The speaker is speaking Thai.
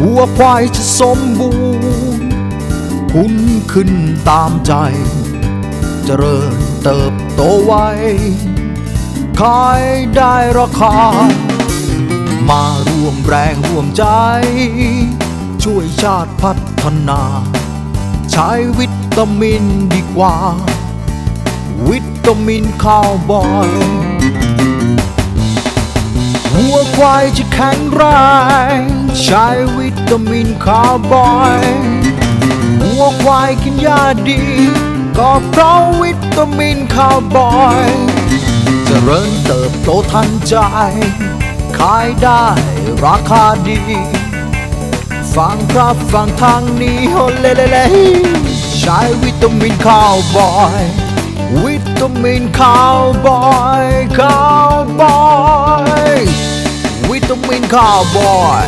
วัวควายจะสมบูรณ์คุณขึ้นตามใจ เจริญเติบโตไวขายได้ราคา มาร่วมแรงร่วมใจ ช่วยชาติพัฒนา ใช้วิตามินดีกว่า วิตามินข้าวบอยหัวควายจะแข็งแรง ใช้วิตามินข้าวบอยหัวควายกินหญ้าดี ก็เพราะวิตามินข้าวบอยจเจริญเติบโตทันใจ ขายได้ราคาดี ฟังครับฟังทางนี้โฮเลเลเลใช้วิตามินข้าวบอยวิตามินข้าวบอยข้าวบอยวิตามินข้าวบอย